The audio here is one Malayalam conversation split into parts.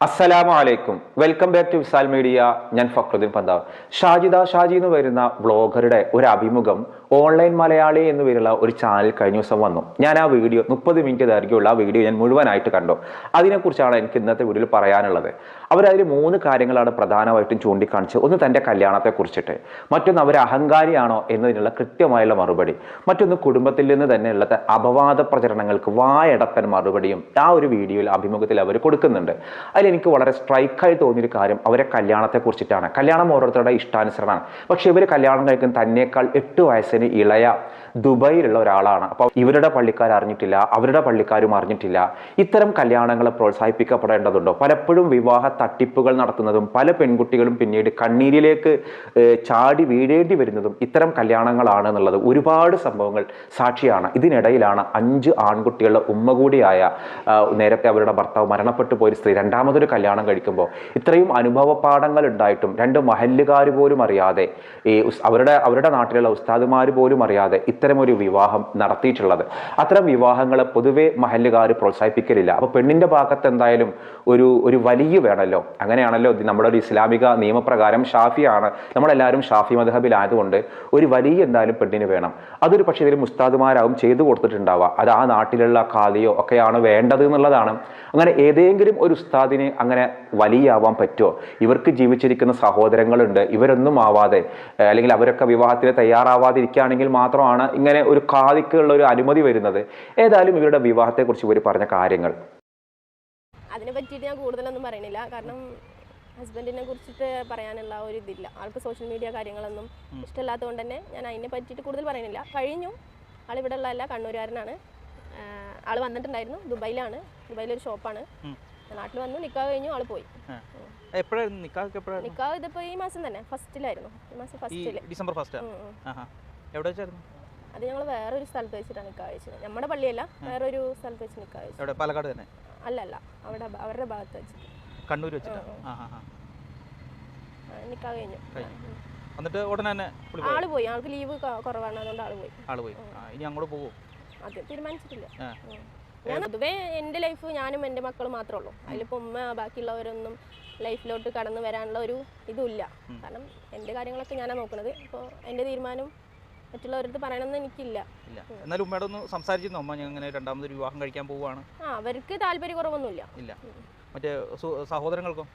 അസ്സലാമു അലൈക്കും. Welcome back to Visal media. ഞാൻ ഫക്രുദ്ദീൻ പന്താവ്. ഷാജിദ ഷാജി എന്ന് വരുന്ന വ്ളോഗറുടെ ഒരു അഭിമുഖം ഓൺലൈൻ മലയാളി എന്ന് പേരുള്ള ഒരു ചാനൽ കഴിഞ്ഞ ദിവസം വന്നു. ഞാൻ ആ വീഡിയോ മുപ്പത് മിനിറ്റ് ദൈർഘ്യമുള്ള ആ വീഡിയോ ഞാൻ മുഴുവനായിട്ട് കണ്ടു. അതിനെക്കുറിച്ചാണ് എനിക്ക് ഇന്നത്തെ വീഡിയോയിൽ പറയാനുള്ളത്. അവരതിൽ മൂന്ന് കാര്യങ്ങളാണ് പ്രധാനമായിട്ടും ചൂണ്ടിക്കാണിച്ചത്. ഒന്ന് തന്റെ കല്യാണത്തെ കുറിച്ചിട്ട് മറ്റൊന്ന് അവർ അഹങ്കാരിയാണോ എന്നതിനുള്ള കൃത്യമായുള്ള മറുപടി മറ്റൊന്ന് കുടുംബത്തിൽ നിന്ന് തന്നെയുള്ള അപവാദ പ്രചരണങ്ങൾക്ക് വായടപ്പൻ മറുപടിയും ആ ഒരു വീഡിയോയിൽ അഭിമുഖത്തിൽ അവർ കൊടുക്കുന്നുണ്ട്. അതിൽ എനിക്ക് വളരെ സ്ട്രൈക്കായി തോന്നിയൊരു കാര്യം അവരെ കല്യാണത്തെ കുറിച്ചിട്ടാണ് കല്യാണം ഓരോരുത്തരുടെ ഇഷ്ടാനുസരണമാണ്. പക്ഷേ ഇവർ കല്യാണം കഴിക്കുന്ന തന്നെക്കാൾ എട്ട് വയസ്സിന് ഇളയ ദുബായിലുള്ള ഒരാളാണ്. അപ്പോൾ ഇവരുടെ പള്ളിക്കാർ അറിഞ്ഞിട്ടില്ല അവരുടെ പള്ളിക്കാരും അറിഞ്ഞിട്ടില്ല. ഇത്തരം കല്യാണങ്ങളെ പ്രോത്സാഹിപ്പിക്കപ്പെടേണ്ടതുണ്ടോ? പലപ്പോഴും വിവാഹ തട്ടിപ്പുകൾ നടത്തുന്നതും പല പെൺകുട്ടികളും പിന്നീട് കണ്ണീരിലേക്ക് ചാടി വീഴേണ്ടി വരുന്നതും ഇത്തരം കല്യാണങ്ങളാണ് എന്നുള്ളത് ഒരുപാട് സംഭവങ്ങൾ സാക്ഷിയാണ്. ഇതിനിടയിലാണ് അഞ്ച് ആൺകുട്ടികളുടെ ഉമ്മ കൂടിയായ നേരത്തെ അവരുടെ ഭർത്താവ് മരണപ്പെട്ടു പോയ സ്ത്രീ രണ്ടാമതൊരു കല്യാണം കഴിക്കുമ്പോൾ ഇത്രയും അനുഭവ പാഠങ്ങൾ ഉണ്ടായിട്ടും രണ്ട് മഹല്ലുകാർ പോലും അറിയാതെ ഈ അവരുടെ അവരുടെ നാട്ടിലുള്ള ഉസ്താദുമാർ പോലും അറിയാതെ ഇത്തരമൊരു വിവാഹം നടത്തിയിട്ടുള്ളത്. അത്തരം വിവാഹങ്ങൾ പൊതുവെ മഹല്ലുകാർ പ്രോത്സാഹിപ്പിക്കലില്ല. അപ്പോൾ പെണ്ണിന്റെ ഭാഗത്ത് എന്തായാലും ഒരു ഒരു വലിയ വേണമല്ലോ അങ്ങനെയാണല്ലോ നമ്മുടെ ഒരു ഇസ്ലാമിക നിയമപ്രകാരം ഷാഫിയാണ്. നമ്മളെല്ലാവരും ഷാഫി മധബിലായതുകൊണ്ട് ഒരു വലിയ എന്തായാലും പെണ്ണിന് വേണം. അതൊരു പക്ഷേ ഇതിൽ മുസ്താദുമാരാവും ചെയ്തു കൊടുത്തിട്ടുണ്ടാവുക. അത് ആ നാട്ടിലുള്ള കാലിയോ ഒക്കെയാണ് വേണ്ടത് എന്നുള്ളതാണ്. അങ്ങനെ ഏതെങ്കിലും ഒരു ഉസ്താദിന് അങ്ങനെ വലിയാവാൻ പറ്റുമോ? ഇവർക്ക് ജീവിച്ചിരിക്കുന്ന സഹോദരങ്ങളുണ്ട്. ഇവരൊന്നും ആവാതെ അല്ലെങ്കിൽ അവരൊക്കെ വിവാഹത്തിന് തയ്യാറാവാതിരിക്കുകയാണെങ്കിൽ മാത്രമാണ് ഇങ്ങനെ ഒരു ഖാദിക്കുള്ള ഒരു അനുമതി വരുന്നത്. ഏതായാലും ഇവരുടെ വിവാഹത്തെക്കുറിച്ച് ഇവർ പറഞ്ഞ കാര്യങ്ങൾ. അതിനെ പറ്റിയിട്ട് ഞാൻ കൂടുതലൊന്നും പറയണില്ല. കാരണം ഹസ്ബൻഡിനെ കുറിച്ചിട്ട് പറയാനുള്ള ഒരു ഇതില്ല. ആൾക്ക് സോഷ്യൽ മീഡിയ കാര്യങ്ങളൊന്നും ഇഷ്ടമല്ലാത്തതുകൊണ്ട് തന്നെ ഞാൻ അതിനെ പറ്റിയിട്ട് കൂടുതൽ പറയണില്ല കഴിഞ്ഞു. ആൾ ഇവിടെ ഉള്ളതല്ല കണ്ണൂരുകാരനാണ്. ആൾ ആൾ വന്നിട്ടുണ്ടായിരുന്നു. ദുബായിലാണ്. ദുബായിലൊരു ഷോപ്പാണ്. നാട്ടിൽ വന്നു. നിക്കാഹ് കഴിഞ്ഞു ആൾ പോയി. എപ്പോഴായിരുന്നു? നിക്കാഹ് എപ്പോഴായിരുന്നു? നിക്കാഹ് ഇതിപ്പോൾ ഈ മാസം തന്നെ. ഫസ്റ്റിലായിരുന്നു. ഈ മാസം ഫസ്റ്റിൽ. December first? എവിടെ വെച്ചായിരുന്നു? അത് ഞങ്ങൾ വേറൊരു സ്ഥലത്ത് വെച്ചിട്ടാണ് കഴിച്ചത്. നമ്മുടെ പള്ളിയല്ല വേറൊരു സ്ഥലത്ത് വെച്ച് എവിടെ? പാലക്കാട് തന്നെ? അല്ലല്ല അല്ല അവിടെ അവരുടെ ഭാഗത്ത് വെച്ചിട്ട്. കണ്ണൂർ വെച്ചിട്ട്? ആ നിക്കാഹ് കഴിഞ്ഞു. എന്നിട്ട് ഉടനെ തന്നെ ആൾ പോയി? ആൾക്ക് ലീവ് കുറവാണ് അതുകൊണ്ട് ആൾ പോയി. ആൾ പോയി. ഇനി അങ്ങോട്ട് പോകും അത് തീരുമാനിച്ചിട്ടില്ല. ഞാൻ പൊതുവേ എന്റെ ലൈഫ് ഞാനും എന്റെ മക്കളും മാത്രമേ ഉള്ളൂ. അതിലിപ്പോൾ ഉമ്മ ബാക്കിയുള്ളവരൊന്നും ലൈഫിലോട്ട് കടന്നു വരാനുള്ള ഒരു ഇതുമില്ല കാരണം എന്റെ കാര്യങ്ങളൊക്കെ ഞാനാണ് നോക്കുന്നത് അപ്പോൾ എന്റെ തീരുമാനം മറ്റുള്ളവരടുത്ത് പറയണമെന്ന് എനിക്കില്ല. ഇല്ല. എന്നാലും ഉമ്മയോട് ഒന്ന് സംസാരിച്ചിരുന്നു? അമ്മ ഞാൻ ഇങ്ങനെ രണ്ടാമതൊരു വിവാഹം കഴിക്കാൻ പോവുകയാണ്. ആ അവർക്ക് താല്പര്യക്കുറവൊന്നുമില്ല. ഇല്ല. മറ്റേ സു- സഹോദരങ്ങൾക്കോ?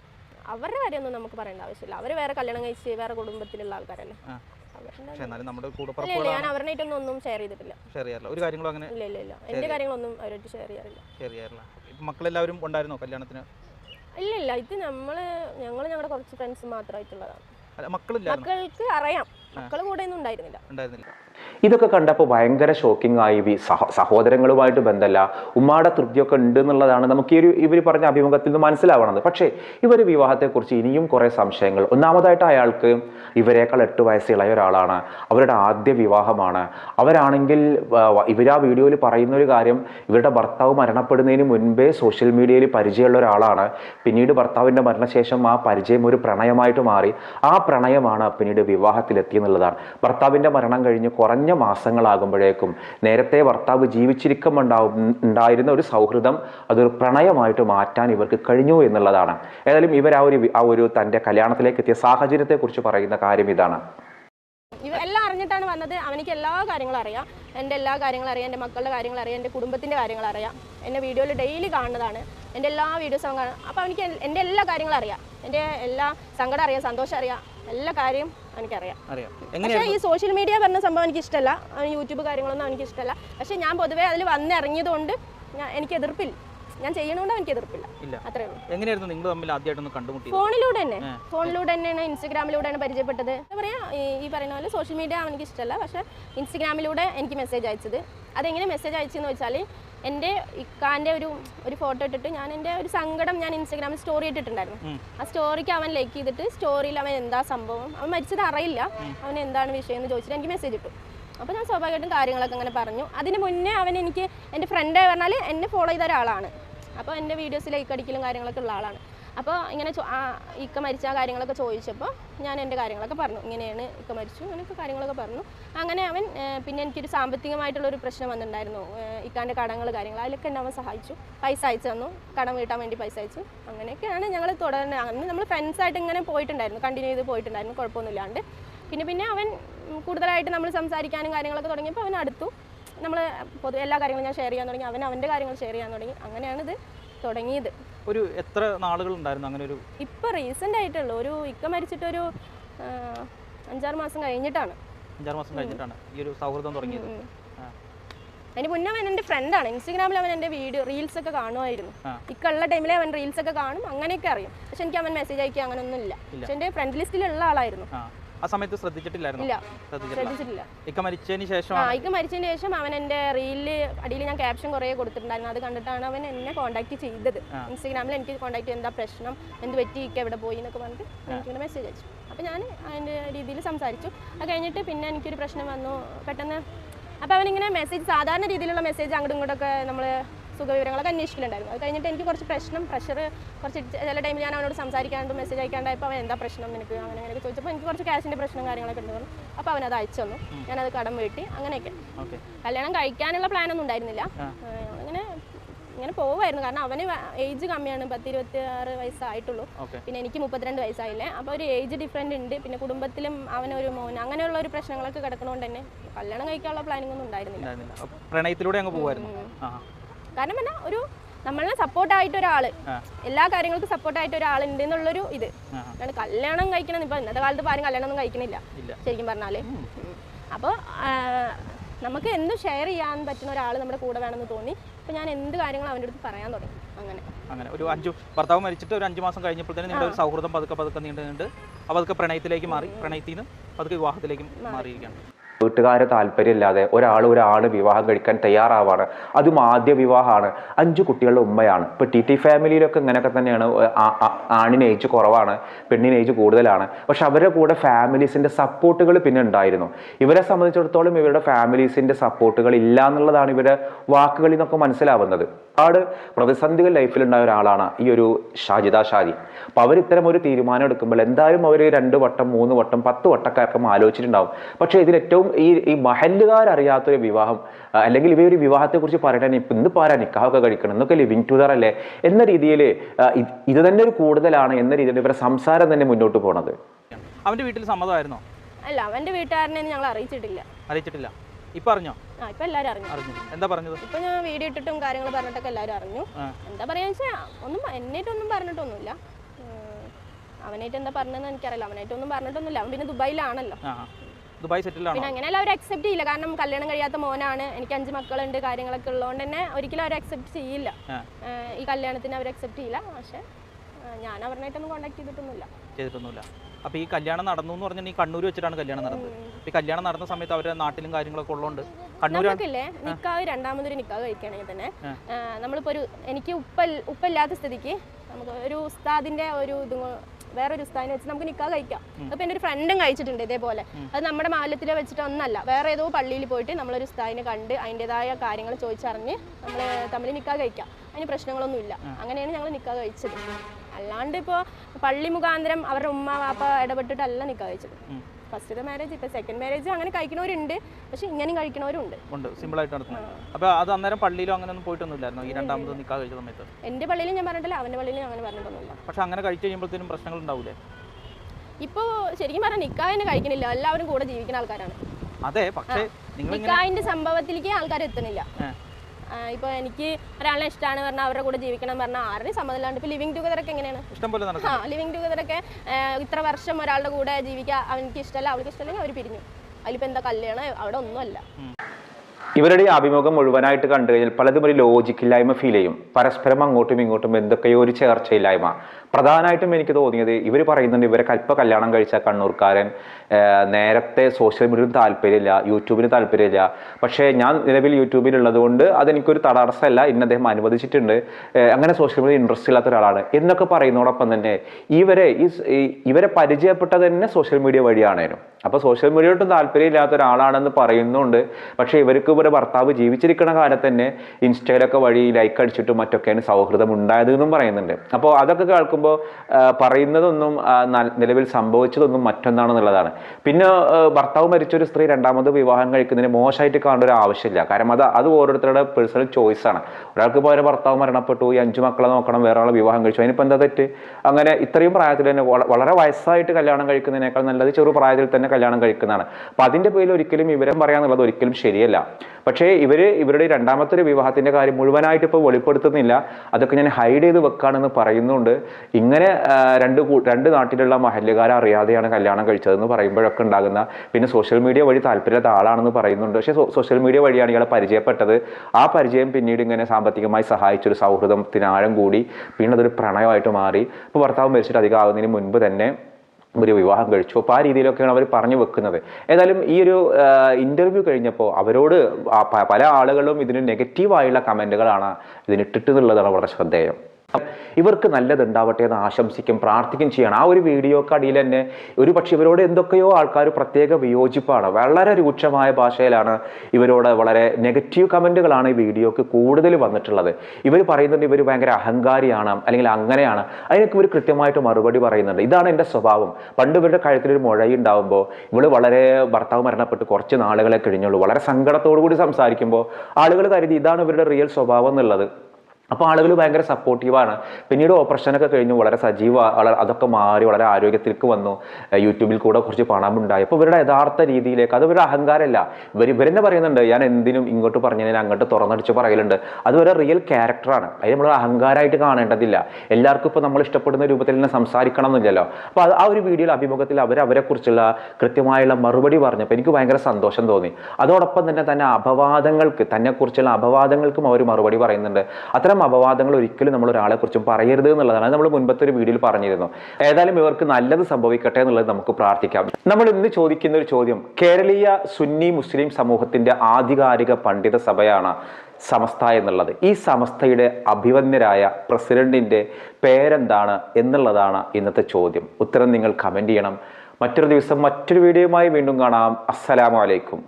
അവരുടെ കാര്യമൊന്നും നമുക്ക് പറയേണ്ട ആവശ്യമില്ല. അവർ വേറെ കല്യാണം കഴിച്ച് വേറെ കുടുംബത്തിലുള്ള ആൾക്കാരല്ലേ. ആ. അവരുടെ പക്ഷെ എന്നാലും നമ്മുടെ ഇല്ല ഇല്ല. കൂടപ്പുറപ്പുകളാണ്. ഞാൻ ഒന്നും ഷെയർ ചെയ്തിട്ടില്ല. ഷെയർ ചെയ്യാറില്ല. ഒരു കാര്യങ്ങളും അങ്ങനെ ഇല്ല ഇല്ല ഇല്ല. എന്റെ കാര്യങ്ങളൊന്നും അവരായിട്ട് ഷെയർ ചെയ്യാറില്ല. ഷെയർ ചെയ്യാറില്ല. ഇപ്പം മക്കളെല്ലാവരും ഉണ്ടായിരുന്നോ കല്യാണത്തിന്? ഇല്ല ഇല്ല. ഇത് ഞങ്ങൾ ഞങ്ങളുടെ കുറച്ച് ഫ്രണ്ട്സ് മാത്രമായിട്ടുള്ളതാണ് മക്കൾക്ക് അറിയാം. മക്കൾ കൂടെ ഒന്നും ഉണ്ടായിരുന്നില്ല. ഉണ്ടായിരുന്നില്ല. ഇതൊക്കെ കണ്ടപ്പോൾ ഭയങ്കര ഷോക്കിംഗ് ആയി. വി സഹ സഹോദരങ്ങളുമായിട്ട് ബന്ധമല്ല ഉമ്മാടെ തൃപ്തിയൊക്കെ ഉണ്ട് എന്നുള്ളതാണ് നമുക്ക് ഈ ഒരു ഇവർ പറഞ്ഞ അഭിമുഖത്തിൽ നിന്ന് മനസ്സിലാവണത്. പക്ഷേ ഇവർ വിവാഹത്തെക്കുറിച്ച് ഇനിയും കുറേ സംശയങ്ങൾ. ഒന്നാമതായിട്ട് അയാൾക്ക് ഇവരെക്കാൾ എട്ട് വയസ്സ് ഇളയ ഒരാളാണ്. അവരുടെ ആദ്യ വിവാഹമാണ്. അവരാണെങ്കിൽ ഇവർ ആ വീഡിയോയിൽ പറയുന്ന ഒരു കാര്യം ഇവരുടെ ഭർത്താവ് മരണപ്പെടുന്നതിന് മുൻപേ സോഷ്യൽ മീഡിയയിൽ പരിചയമുള്ള ഒരാളാണ്. പിന്നീട് ഭർത്താവിന്റെ മരണശേഷം ആ പരിചയം ഒരു പ്രണയമായിട്ട് മാറി. ആ പ്രണയമാണ് പിന്നീട് വിവാഹത്തിലെത്തി എന്നുള്ളതാണ് ഭർത്താവിന്റെ മരണം കഴിഞ്ഞ് കുറഞ്ഞ മാസങ്ങളാകുമ്പോഴേക്കും നേരത്തെ ഭർത്താവ് ജീവിച്ചിരിക്കുമ്പോണ്ടാവും ഉണ്ടായിരുന്ന ഒരു സൗഹൃദം അതൊരു പ്രണയമായിട്ട് മാറ്റാൻ ഇവർക്ക് കഴിഞ്ഞു എന്നുള്ളതാണ്. ഏതായാലും ഇവർ ആ ഒരു ആ ഒരു തന്റെ കല്യാണത്തിലേക്ക് എത്തിയ സാഹചര്യത്തെക്കുറിച്ച് പറയുന്ന കാര്യം ഇതാണ്. എല്ലാം അറിഞ്ഞിട്ടാണ് വന്നത്. അവനിക്ക് എല്ലാ കാര്യങ്ങളും അറിയാം. എന്റെ എല്ലാ കാര്യങ്ങളും അറിയാം. എന്റെ മക്കളുടെ കാര്യങ്ങൾ അറിയാം. എന്റെ കുടുംബത്തിന്റെ കാര്യങ്ങൾ അറിയാം. എന്റെ വീഡിയോയിൽ ഡെയിലി കാണുന്നതാണ്. എന്റെ എല്ലാ വീഡിയോസും അവൻ കാണും. അപ്പോൾ അവനിക്ക് എന്റെ എല്ലാ കാര്യങ്ങളും അറിയാം. എന്റെ എല്ലാ സങ്കടം അറിയാം. സന്തോഷം അറിയാം. എല്ലാ കാര്യം എനിക്കറിയാം. പക്ഷേ ഈ സോഷ്യൽ മീഡിയ പറഞ്ഞ സംഭവം എനിക്ക് ഇഷ്ടമല്ല യൂട്യൂബ് കാര്യങ്ങളൊന്നും എനിക്ക് ഇഷ്ടമല്ല പക്ഷേ ഞാൻ പൊതുവേ അതിൽ വന്നിറങ്ങിയതുകൊണ്ട് ഞാൻ എനിക്ക് എതിർപ്പില്ല. ഞാൻ ചെയ്യണോണ്ട് എനിക്ക് എതിർപ്പില്ല. അത്രേ ഉള്ളൂ. എങ്ങനെയായിരുന്നു നിങ്ങൾ തമ്മിൽ ആദ്യമായിട്ടൊന്ന് ഫോണിലൂടെ തന്നെ. ഫോണിലൂടെ തന്നെയാണ് ഇൻസ്റ്റഗ്രാമിലൂടെയാണ് പരിചയപ്പെട്ടത്. എന്താ പറയാ ഈ- ഈ പറയുന്ന പോലെ സോഷ്യൽ മീഡിയ എനിക്ക് ഇഷ്ടമല്ല പക്ഷെ ഇൻസ്റ്റഗ്രാമിലൂടെ എനിക്ക് മെസ്സേജ് അയച്ചത്. അതെങ്ങനെ മെസ്സേജ് അയച്ചെന്ന് വെച്ചാൽ എന്റെ ഇക്കാന്റെ ഒരു ഒരു ഫോട്ടോ ഇട്ടിട്ട് ഞാൻ എന്റെ ഒരു സങ്കടം ഞാൻ ഇൻസ്റ്റാഗ്രാമിൽ സ്റ്റോറി ഇട്ടിട്ടുണ്ടായിരുന്നു. ആ സ്റ്റോറിക്ക് അവൻ ലൈക്ക് ചെയ്തിട്ട് സ്റ്റോറിയിൽ അവൻ എന്താ സംഭവം അവൻ മരിച്ചത് അറിയില്ല. അവൻ എന്താണ് വിഷയം എന്ന് ചോദിച്ചിട്ട് എനിക്ക് മെസ്സേജ് ഇട്ടു. അപ്പോൾ ഞാൻ സ്വാഭാവികമായിട്ടും കാര്യങ്ങളൊക്കെ അങ്ങനെ പറഞ്ഞു. അതിന് മുന്നേ അവൻ എനിക്ക് എന്റെ ഫ്രണ്ട് പറഞ്ഞാൽ എന്നെ ഫോളോ ചെയ്ത ഒരാളാണ്. അപ്പോൾ എന്റെ വീഡിയോസ് ലൈക്ക് അടിക്കലും കാര്യങ്ങളൊക്കെ ഉള്ള ആളാണ്. അപ്പോൾ ഇങ്ങനെ ഇക്ക മരിച്ച കാര്യങ്ങളൊക്കെ ചോദിച്ചപ്പോൾ ഞാൻ എന്റെ കാര്യങ്ങളൊക്കെ പറഞ്ഞു. ഇങ്ങനെയാണ് ഇക്ക മരിച്ചു അങ്ങനെയൊക്കെ കാര്യങ്ങളൊക്കെ പറഞ്ഞു. അങ്ങനെ അവൻ പിന്നെ എനിക്കൊരു സാമ്പത്തികമായിട്ടുള്ളൊരു പ്രശ്നം വന്നിട്ടുണ്ടായിരുന്നു. ഇക്കാന്റെ കടങ്ങൾ കാര്യങ്ങൾ അതിലൊക്കെ എന്നെ അവൻ സഹായിച്ചു. പൈസ അയച്ചു തന്നു. കടം വീട്ടാൻ വേണ്ടി പൈസ അയച്ചു. അങ്ങനെയൊക്കെയാണ് ഞങ്ങൾ തുടർന്ന്. അന്ന് നമ്മൾ ഫ്രണ്ട്സായിട്ട് ഇങ്ങനെ പോയിട്ടുണ്ടായിരുന്നു. കണ്ടിന്യൂ ചെയ്ത് പോയിട്ടുണ്ടായിരുന്നു. കുഴപ്പമൊന്നുമില്ലാണ്ട്. പിന്നെ പിന്നെ അവൻ കൂടുതലായിട്ട് നമ്മൾ സംസാരിക്കാനും കാര്യങ്ങളൊക്കെ തുടങ്ങിയപ്പോൾ അവൻ അടുത്തു. നമ്മൾ പൊതുവെ എല്ലാ കാര്യങ്ങളും ഞാൻ ഷെയർ ചെയ്യാൻ തുടങ്ങി. അവൻ അവന്റെ കാര്യങ്ങൾ ഷെയർ ചെയ്യാൻ തുടങ്ങി. അങ്ങനെയാണ് ഇത് തുടങ്ങിയത്. ഒരു എത്ര നാളുകൾ ഉണ്ടായിരുന്നു അങ്ങനെ ഒരു ഇപ്പൊ റീസെന്റ് ആയിട്ടുള്ളൂ ഒരു ഇക്ക മരിച്ചിട്ടൊരു ഒരു അഞ്ചാറ് മാസം കഴിഞ്ഞിട്ടാണ്. അഞ്ചാറ് മാസം കഴിഞ്ഞിട്ടാണ് ഈ ഒരു സൗഹൃദം തുടങ്ങിയത്. അതിന് മുന്നേ അവൻ എന്റെ ഫ്രണ്ടാണ് ഇൻസ്റ്റഗ്രാമിൽ അവൻ എന്റെ വീഡിയോ റീൽസ് ഒക്കെ കാണുമായിരുന്നു. ഇക്കുള്ള ടൈമിൽ അവൻ റീൽസ് ഒക്കെ കാണും അങ്ങനെയൊക്കെ അറിയും. പക്ഷെ എനിക്ക് അവൻ മെസ്സേജ് അയക്കുക അങ്ങനെയൊന്നും ഇല്ല. പക്ഷെ എന്റെ ഫ്രണ്ട് ലിസ്റ്റിലുള്ള ആളായിരുന്നു. ആ സമയത്ത് ശ്രദ്ധിച്ചിട്ടില്ലായിരുന്നു? ശ്രദ്ധിച്ചിട്ടില്ല. ഇക്ക മരിച്ചതിന് ശേഷം ഇക്ക മരിച്ചതിന് ശേഷം അവൻ എന്റെ റീലിൽ അടിയിൽ ഞാൻ ക്യാപ്ഷൻ കുറേ കൊടുത്തിട്ടുണ്ടായിരുന്നു. അത് കണ്ടിട്ടാണ് അവൻ എന്നെ കോൺടാക്ട് ചെയ്തത്. ഇൻസ്റ്റാഗ്രാമിൽ എനിക്ക് കോൺടാക്ട് എന്താ പ്രശ്നം? എന്ത് പറ്റി ഇക്ക? എവിടെ പോയി? എന്നൊക്കെ പറഞ്ഞിട്ട് എനിക്കിങ്ങനെ മെസ്സേജ് അയച്ചു. അപ്പോൾ ഞാൻ അതിന്റെ രീതിയിൽ സംസാരിച്ചു. അത് കഴിഞ്ഞിട്ട് പിന്നെ എനിക്കൊരു പ്രശ്നം വന്നു. പെട്ടെന്ന് അപ്പോൾ അവനിങ്ങനെ മെസ്സേജ് സാധാരണ രീതിയിലുള്ള മെസ്സേജ് അങ്ങോട്ടും ഇങ്ങോട്ടൊക്കെ നമ്മൾ സുഖവിവരങ്ങളൊക്കെ അന്വേഷിക്കലുണ്ടായിരുന്നു. അത് കഴിഞ്ഞിട്ട് എനിക്ക് കുറച്ച് പ്രശ്നം പ്രഷർ കുറച്ച് ചില ടൈമിൽ ഞാൻ അവനോട് സംസാരിക്കാണ്ട് മെസ്സേജ് അയക്കാണ്ടായപ്പോൾ അവൻ എന്താ പ്രശ്നം നിനക്ക്? അങ്ങനെ അങ്ങനെയൊക്കെ ചോദിച്ചപ്പോൾ എനിക്ക് കുറച്ച് ക്യാഷിന്റെ പ്രശ്നം കാര്യങ്ങളൊക്കെ ഉണ്ട് അപ്പോൾ അവനത് അയച്ചു തന്നു. ഞാനത് കടം വീട്ടി. അങ്ങനെയൊക്കെ. കല്യാണം കഴിക്കാനുള്ള പ്ലാനൊന്നും ഉണ്ടായിരുന്നില്ല. അങ്ങനെ ഇങ്ങനെ പോവായിരുന്നു കാരണം അവന് ഏജ് കമ്മിയാണ്. പത്ത് ഇരുപത്തി ആറ് വയസ്സായിട്ടുള്ളൂ പിന്നെ എനിക്ക് മുപ്പത്തിരണ്ട് വയസ്സായില്ലേ. അപ്പോൾ ഒരു ഏജ് ഡിഫറന്റ് ഉണ്ട്. പിന്നെ കുടുംബത്തിലും അവനൊരു മോൻ അങ്ങനെയുള്ള ഒരു പ്രശ്നങ്ങളൊക്കെ കിടക്കണോണ്ട് തന്നെ കല്യാണം കഴിക്കാനുള്ള പ്ലാനിംഗ് ഒന്നും ഉണ്ടായിരുന്നില്ല. പ്രണയത്തിലൂടെ അങ്ങ് പോവായിരുന്നു ആ കാരണം എന്നാ ഒരു നമ്മളെ സപ്പോർട്ടായിട്ട് ഒരാൾ. എല്ലാ കാര്യങ്ങൾക്കും സപ്പോർട്ടായിട്ട് ഒരാളുണ്ട് എന്നുള്ളൊരു ഇത്. കല്യാണം കഴിക്കണം. ഇപ്പൊ ഇന്നത്തെ കാലത്ത് ആരും കല്യാണം ഒന്നും കഴിക്കണില്ല. ശരിക്കും പറഞ്ഞാൽ. അപ്പോൾ നമുക്ക് എന്ത് ഷെയർ ചെയ്യാൻ പറ്റുന്ന ഒരാൾ നമ്മുടെ കൂടെ വേണമെന്ന് തോന്നി. അപ്പൊ ഞാൻ എന്ത് കാര്യങ്ങളും അവന്റെ അടുത്ത് പറയാൻ തുടങ്ങി. അങ്ങനെ. അങ്ങനെ. ഒരു അഞ്ചു ഭർത്താവ് മരിച്ചിട്ട് ഒരു അഞ്ചു മാസം കഴിഞ്ഞപ്പോഴത്തേനും നിങ്ങളുടെ ഒരു സൗഹൃദം പതുക്കെ പതുക്കെ നീണ്ട് നീണ്ട് അപ്പോൾ പതുക്കെ പ്രണയത്തിലേക്ക് മാറി. പ്രണയത്തിൽ നിന്ന് പതുക്കെ വിവാഹത്തിലേക്ക് മാറിയിരിക്കുകയാണ്. വീട്ടുകാരെ താല്പര്യമില്ലാതെ ഒരാൾ ഒരാൾ വിവാഹം കഴിക്കാൻ തയ്യാറാവാണ്. അതും ആദ്യ വിവാഹമാണ്. അഞ്ച് കുട്ടികളുടെ ഉമ്മയാണ്. ഇപ്പോൾ ടി ടി ഫാമിലിയിലൊക്കെ ഇങ്ങനെയൊക്കെ തന്നെയാണ് ആണിന് ഏജ് കുറവാണ് പെണ്ണിന് ഏജ് കൂടുതലാണ്. പക്ഷെ അവരുടെ കൂടെ ഫാമിലീസിന്റെ സപ്പോർട്ടുകൾ പിന്നെ ഉണ്ടായിരുന്നു. ഇവരെ സംബന്ധിച്ചിടത്തോളം ഇവരുടെ ഫാമിലീസിന്റെ സപ്പോർട്ടുകൾ ഇല്ല എന്നുള്ളതാണ് ഇവരുടെ വാക്കുകളിൽ നിന്നൊക്കെ മനസ്സിലാവുന്നത്. ഒരുപാട് പ്രതിസന്ധികൾ ലൈഫിലുണ്ടായ ഒരാളാണ് ഈ ഒരു ഷാജിദ ഷാജി. അപ്പോൾ അവർ ഇത്തരം ഒരു തീരുമാനം എടുക്കുമ്പോൾ എന്തായാലും അവർ രണ്ട് വട്ടം മൂന്ന് വട്ടം പത്ത് വട്ടക്കാർക്കും ആലോചിച്ചിട്ടുണ്ടാവും. പക്ഷേ ഇതിൽ ഏറ്റവും ഈ ഈ മഹല്ലുകാരറിയാത്തൊരു വിവാഹം അല്ലെങ്കിൽ ഇവ ഒരു വിവാഹത്തെക്കുറിച്ച് പറയണേ ഇപ്പം ഇന്ന് പാരാ നിക്കാഹൊക്കെ കഴിക്കണം എന്നൊക്കെ ലിവിങ് ടുദർ അല്ലേ? എന്ന രീതിയിൽ ഇത് തന്നെ ഒരു കൂടുതലാണ് എന്ന രീതിയിൽ ഇവരുടെ സംസാരം തന്നെ മുന്നോട്ട് പോണത്. അവന്റെ വീട്ടിൽ സമ്മതമായിരുന്നോ? അല്ല അവന്റെ വീട്ടുകാരനെ ഞങ്ങൾ അറിയിച്ചിട്ടില്ല. അറിയിച്ചിട്ടില്ല. ഇപ്പൊ അറിഞ്ഞോ? ഇപ്പൊ എല്ലാരും എല്ലാവരും അറിഞ്ഞു. അറിഞ്ഞു എന്താ പറഞ്ഞത്? ഇപ്പൊ ഞാൻ വീഡിയോ ഇട്ടിട്ടും കാര്യങ്ങൾ പറഞ്ഞിട്ടൊക്കെ എല്ലാരും അറിഞ്ഞു. എന്താ പറയാന്ന് വെച്ചാൽ ഒന്നും എന്നിട്ടൊന്നും പറഞ്ഞിട്ടൊന്നുമില്ല. അവനായിട്ട് എന്താ പറഞ്ഞതെന്ന് എനിക്കറിയില്ല. അവനായിട്ടൊന്നും പറഞ്ഞിട്ടൊന്നുമില്ല. അവൻ പിന്നെ ദുബായിലാണല്ലോ. ദുബായ് സെറ്റിലാണ് പിന്നെ അങ്ങനെ അവർ അക്സെപ്റ്റ് ചെയ്യില്ല. കാരണം കല്യാണം കഴിയാത്ത മോനാണ്. എനിക്ക് അഞ്ച് മക്കളുണ്ട് കാര്യങ്ങളൊക്കെ ഉള്ളതുകൊണ്ട് തന്നെ ഒരിക്കലും അവർ അക്സെപ്റ്റ് ചെയ്യില്ല. ഈ കല്യാണത്തിന് അവർ അക്സെപ്റ്റ് ചെയ്യില്ല. പക്ഷെ ഞാൻ അവരുമായിട്ടൊന്നും കോൺടാക്ട് ചെയ്തിട്ടൊന്നുമില്ല. ചെയ്തിട്ടൊന്നുമില്ല. അപ്പോൾ ഈ കല്യാണം നടന്നു എന്ന് പറഞ്ഞാൽ ഈ കണ്ണൂർ വെച്ചിട്ടാണ് കല്യാണം നടന്നത്. ഈ കല്യാണം നടന്ന സമയത്ത് അവരുടെ നാട്ടിലും കാര്യങ്ങളൊക്കെ ഉള്ളതുകൊണ്ട് നമുക്കില്ലേ നിക്കാവ് രണ്ടാമതൊരു നിക്കാവ് കഴിക്കുകയാണെങ്കിൽ തന്നെ നമ്മളിപ്പോ നമ്മളിപ്പോൾ ഒരു എനിക്ക് ഉപ്പ ഉപ്പല്ലാത്ത സ്ഥിതിക്ക് നമുക്ക് ഒരു ഉസ്താദിന്റെ ഒരു ഇത് വേറൊരു ഉസ്താദിനെ വെച്ച് നമുക്ക് നിക്കാവ് കഴിക്കാം. അപ്പൊ എന്റെ ഒരു ഫ്രണ്ടും കഴിച്ചിട്ടുണ്ട് ഇതേപോലെ. അത് നമ്മുടെ മാലത്തിൽ വെച്ചിട്ട് ഒന്നല്ല വേറെ ഏതോ പള്ളിയിൽ പോയിട്ട് നമ്മളൊരു ഉസ്താദിനെ കണ്ട് അതിന്റെതായ കാര്യങ്ങൾ ചോദിച്ചറിഞ്ഞ് നമ്മൾ തമ്മിൽ നിക്കാവ് കഴിക്കാം. അതിന് പ്രശ്നങ്ങളൊന്നുമില്ല. അങ്ങനെയാണ് ഞങ്ങൾ നിക്കാവ് കഴിച്ചത്. അല്ലാണ്ട് ഇപ്പോൾ പള്ളി മുഖാന്തരം അവരുടെ ഉമ്മ വാപ്പ ഇടപെട്ടിട്ടല്ല നിക്കാവ് കഴിച്ചത്. ഫസ്റ്റത്തെ മാരേജ് ഇപ്പൊ സെക്കൻഡ് മാരേജ് അങ്ങനെ കഴിക്കുന്നവരുണ്ട് പക്ഷെ ഇങ്ങനെയും കഴിക്കുന്നവരുണ്ട് ഉണ്ട്. സിമ്പിളായിട്ട് നടത്തുന്നത് അപ്പോൾ അത് അന്നേരം പള്ളിയിലും അങ്ങനെ ഒന്നും പോയിട്ടൊന്നുമില്ലായിരുന്നു? ഈ രണ്ടാമത് നിൽക്കാൻ കഴിച്ച സമയത്ത്? എന്റെ പള്ളിയിലും ഞാൻ പറഞ്ഞിട്ടില്ല അവന്റെ പള്ളിയിലും അങ്ങനെ പറഞ്ഞിട്ടൊന്നുമില്ല. പക്ഷെ അങ്ങനെ കഴിച്ചു കഴിയുമ്പോഴത്തേനും പ്രശ്നങ്ങൾ ഉണ്ടാവില്ലേ ഇപ്പോൾ ശരിക്കും പറഞ്ഞാൽ നിക്കാഹിനെ കഴിക്കണില്ല. എല്ലാവരും കൂടെ ജീവിക്കുന്ന ആൾക്കാരാണ്. അതെ പക്ഷേ നിങ്ങൾ നിക്കാഹിന്റെ സംഭവത്തിലേക്ക് ആൾക്കാർ എത്തുന്നില്ല. ഇപ്പോൾ എനിക്ക് ഒരാളെ ഇഷ്ടമാണ് പറഞ്ഞാൽ അവരുടെ കൂടെ ജീവിക്കണം പറഞ്ഞാൽ ആരുടെയും സമ്മതമില്ലാണ്ട് ഇപ്പോൾ ലിവിങ് ടുഗദറൊക്കെ എങ്ങനെയാണ്? ഇഷ്ടം പോലെ നടക്കും. ആ ലിവിങ് ടുഗദറൊക്കെ ഇത്ര വർഷം ഒരാളുടെ കൂടെ ജീവിക്കുക അവനിക്ക് ഇഷ്ടമല്ല അവൾക്ക് ഇഷ്ടമല്ലെങ്കിൽ അവർ പിരിഞ്ഞു. അതിലിപ്പോൾ എന്താ കല്യാണം? അവിടെ ഒന്നുമല്ല. ഇവരുടെ അഭിമുഖം മുഴുവനായിട്ട് കണ്ടു കഴിഞ്ഞാൽ പലതും ഒരു ലോജിക്കില്ലായ്മ ഫീൽ ചെയ്യും. പരസ്പരം അങ്ങോട്ടും ഇങ്ങോട്ടും എന്തൊക്കെയോ ഒരു ചേർച്ചയില്ലായ്മ. പ്രധാനമായിട്ടും എനിക്ക് തോന്നിയത് ഇവർ പറയുന്നുണ്ട് ഇവരെ കൽപ്പ കല്യാണം കഴിച്ച കണ്ണൂർക്കാരൻ നേരത്തെ സോഷ്യൽ മീഡിയയിൽ താല്പര്യമില്ല യൂട്യൂബിന് താല്പര്യമില്ല. പക്ഷേ ഞാൻ നിലവിൽ യൂട്യൂബിലുള്ളത് കൊണ്ട് അതെനിക്കൊരു തടസ്സമല്ല. ഇന്ന് അദ്ദേഹം അനുവദിച്ചിട്ടുണ്ട്. അങ്ങനെ സോഷ്യൽ മീഡിയ ഇൻട്രസ്റ്റ് ഇല്ലാത്ത ഒരാളാണ്. എന്നൊക്കെ പറയുന്നതോടൊപ്പം തന്നെ ഇവരെ ഈ ഇവരെ പരിചയപ്പെട്ടത് തന്നെ സോഷ്യൽ മീഡിയ വഴിയാണേനും. അപ്പോൾ സോഷ്യൽ മീഡിയയോട്ടും താല്പര്യമില്ലാത്ത ഒരാളാണെന്ന് പറയുന്നുണ്ട്. പക്ഷേ ഇവർക്ക് ഇവരുടെ ഭർത്താവ് ജീവിച്ചിരിക്കുന്ന കാലത്ത് തന്നെ ഇൻസ്റ്റയിലൊക്കെ വഴി ലൈക്ക് അടിച്ചിട്ടും മറ്റൊക്കെയാണ് സൗഹൃദം ഉണ്ടായത് എന്നും പറയുന്നുണ്ട്. അപ്പോൾ അതൊക്കെ കേൾക്കുമ്പോൾ പറയുന്നതൊന്നും നിലവിൽ സംഭവിച്ചതൊന്നും മറ്റൊന്നാണെന്നുള്ളതാണ്. പിന്നെ ഭർത്താവ് മരിച്ചൊരു സ്ത്രീ രണ്ടാമത് വിവാഹം കഴിക്കുന്നതിന് മോശമായിട്ട് കാണേണ്ട ഒരു ആവശ്യമില്ല. കാരണം അത് അത് ഓരോരുത്തരുടെ പേഴ്സണൽ ചോയ്സ് ആണ്. ഒരാൾക്ക് ഇപ്പോൾ അവരുടെ ഭർത്താവ് മരണപ്പെട്ടു ഈ അഞ്ച് മക്കളെ നോക്കണം വേറെ വിവാഹം കഴിച്ചു അതിനിപ്പോൾ എന്താ തെറ്റ്? അങ്ങനെ ഇത്രയും പ്രായത്തിൽ തന്നെ വളരെ വയസ്സായിട്ട് കല്യാണം കഴിക്കുന്നതിനേക്കാൾ നല്ലത് ചെറു പ്രായത്തിൽ തന്നെ കല്യാണം കഴിക്കുന്നതാണ്. അപ്പം അതിന്റെ പേരിൽ ഒരിക്കലും വിവരം പറയാന്നുള്ളത് ഒരിക്കലും ശരിയല്ല. പക്ഷേ ഇവർ ഇവരുടെ രണ്ടാമത്തെ ഒരു വിവാഹത്തിന്റെ കാര്യം മുഴുവനായിട്ട് ഇപ്പോൾ വെളിപ്പെടുത്തുന്നില്ല. അതൊക്കെ ഞാൻ ഹൈഡ് ചെയ്ത് വെക്കാണെന്ന് പറയുന്നുണ്ട്. ഇങ്ങനെ രണ്ട് രണ്ട് നാട്ടിലുള്ള മഹല്ലുകാരെ അറിയാതെയാണ് കല്യാണം കഴിച്ചതെന്ന് പറയുമ്പോഴൊക്കെ ഉണ്ടാകുന്ന പിന്നെ സോഷ്യൽ മീഡിയ വഴി താല്പര്യമില്ലാത്ത ആളാണെന്ന് പറയുന്നുണ്ട്. പക്ഷേ സോഷ്യൽ മീഡിയ വഴിയാണ് ഇയാളെ പരിചയപ്പെട്ടത്. ആ പരിചയം പിന്നീട് ഇങ്ങനെ സാമ്പത്തികമായി സഹായിച്ചൊരു സൗഹൃദത്തിന് ആഴം കൂടി പിന്നെ അതൊരു പ്രണയമായിട്ട് മാറി. ഇപ്പോൾ ഭർത്താവ് മരിച്ചിട്ട് അധികം ആകുന്നതിന് മുൻപ് തന്നെ ഒരു വിവാഹം കഴിച്ചു. അപ്പോൾ ആ രീതിയിലൊക്കെയാണ് അവർ പറഞ്ഞു വെക്കുന്നത്. ഏതായാലും ഈ ഒരു ഇന്റർവ്യൂ കഴിഞ്ഞപ്പോൾ അവരോട് പല ആളുകളും ഇതിന് നെഗറ്റീവായുള്ള കമന്റുകളാണ് ഇതിനിട്ടിട്ട് എന്നുള്ളതാണ് വളരെ ശ്രദ്ധേയം. ഇവർക്ക് നല്ലതുണ്ടാവട്ടെ എന്ന് ആശംസിക്കും പ്രാർത്ഥിക്കും ചെയ്യണം. ആ ഒരു വീഡിയോക്ക് അടിയിൽ തന്നെ ഒരു പക്ഷേ ഇവരോട് എന്തൊക്കെയോ ആൾക്കാർ പ്രത്യേക വിയോജിപ്പാണ്. വളരെ രൂക്ഷമായ ഭാഷയിലാണ് ഇവരോട് വളരെ നെഗറ്റീവ് കമന്റുകളാണ് ഈ വീഡിയോക്ക് കൂടുതൽ വന്നിട്ടുള്ളത്. ഇവർ പറയുന്നുണ്ട് ഇവർ ഭയങ്കര അഹങ്കാരിയാണ് അല്ലെങ്കിൽ അങ്ങനെയാണ്. അതിനൊക്കെ ഇവർ കൃത്യമായിട്ട് മറുപടി പറയുന്നുണ്ട്. ഇതാണ് എന്റെ സ്വഭാവം. പണ്ട് ഇവരുടെ കഴുത്തിലൊരു മുഴയുണ്ടാവുമ്പോൾ ഇവൾ വളരെ ഭർത്താവ് മരണപ്പെട്ട് കുറച്ച് നാളുകളെ കഴിഞ്ഞുള്ളൂ. വളരെ സങ്കടത്തോടു കൂടി സംസാരിക്കുമ്പോൾ ആളുകൾ കരുതി ഇതാണ് ഇവരുടെ റിയൽ സ്വഭാവം എന്നുള്ളത്. അപ്പോൾ ആളുകൾ ഭയങ്കര സപ്പോർട്ടീവാണ് പിന്നീട് ഓപ്പറേഷനൊക്കെ കഴിഞ്ഞു. വളരെ സജീവ അതൊക്കെ മാറി വളരെ ആരോഗ്യത്തിലേക്ക് വന്നു. യൂട്യൂബിൽ കൂടെ കുറച്ച് പണം ഉണ്ടായി. അപ്പോൾ ഇവരുടെ യഥാർത്ഥ രീതിയിലേക്ക് അത് ഇവരുടെ അഹങ്കാരമല്ല. ഇവർ ഇവരെന്നെ പറയുന്നുണ്ട് ഞാൻ എന്തിനും ഇങ്ങോട്ട് പറഞ്ഞു ഞാൻ അങ്ങോട്ട് തുറന്നടിച്ച് പറയലുണ്ട്. അത് ഒരു റിയൽ ക്യാരക്ടറാണ് അത് നമ്മൾ അഹങ്കാരമായിട്ട് കാണേണ്ടതില്ല. എല്ലാവർക്കും ഇപ്പോൾ നമ്മൾ ഇഷ്ടപ്പെടുന്ന രൂപത്തിൽ തന്നെ സംസാരിക്കണം എന്നില്ലല്ലോ അപ്പോൾ ആ ഒരു വീഡിയോയിൽ അഭിമുഖത്തിൽ അവർ അവരെക്കുറിച്ചുള്ള കൃത്യമായുള്ള മറുപടി പറഞ്ഞപ്പോൾ എനിക്ക് ഭയങ്കര സന്തോഷം തോന്നി. അതോടൊപ്പം തന്നെ തന്നെ അപവാദങ്ങൾക്ക് തന്നെക്കുറിച്ചുള്ള അപവാദങ്ങൾക്കും അവർ മറുപടി പറയുന്നുണ്ട്. അത്തരം അപവാദങ്ങൾ ഒരിക്കലും നമ്മൾ ഒരാളെ കുറിച്ചും പറയരുത് എന്നുള്ളതാണ്. നമ്മൾ മുൻപത്തെ ഒരു വീഡിയോയിൽ പറഞ്ഞിരുന്നു. ഏതായാലും ഇവർക്ക് നല്ലത് സംഭവിക്കട്ടെ എന്നുള്ളത് നമുക്ക് പ്രാർത്ഥിക്കാം. നമ്മൾ ഇന്ന് ചോദിക്കുന്ന ഒരു ചോദ്യം കേരളീയ സുന്നി മുസ്ലിം സമൂഹത്തിന്റെ ആധികാരിക പണ്ഡിത സഭയാണ് സമസ്ത എന്നുള്ളത്. ഈ സമസ്തയുടെ അഭിവന്യരായ പ്രസിഡന്റിന്റെ പേരെന്താണ് എന്നുള്ളതാണ് ഇന്നത്തെ ചോദ്യം. ഉത്തരം നിങ്ങൾ കമന്റ് ചെയ്യണം. മറ്റൊരു ദിവസം മറ്റൊരു വീഡിയോയുമായി വീണ്ടും കാണാം. അസ്സലാമു അലൈക്കും.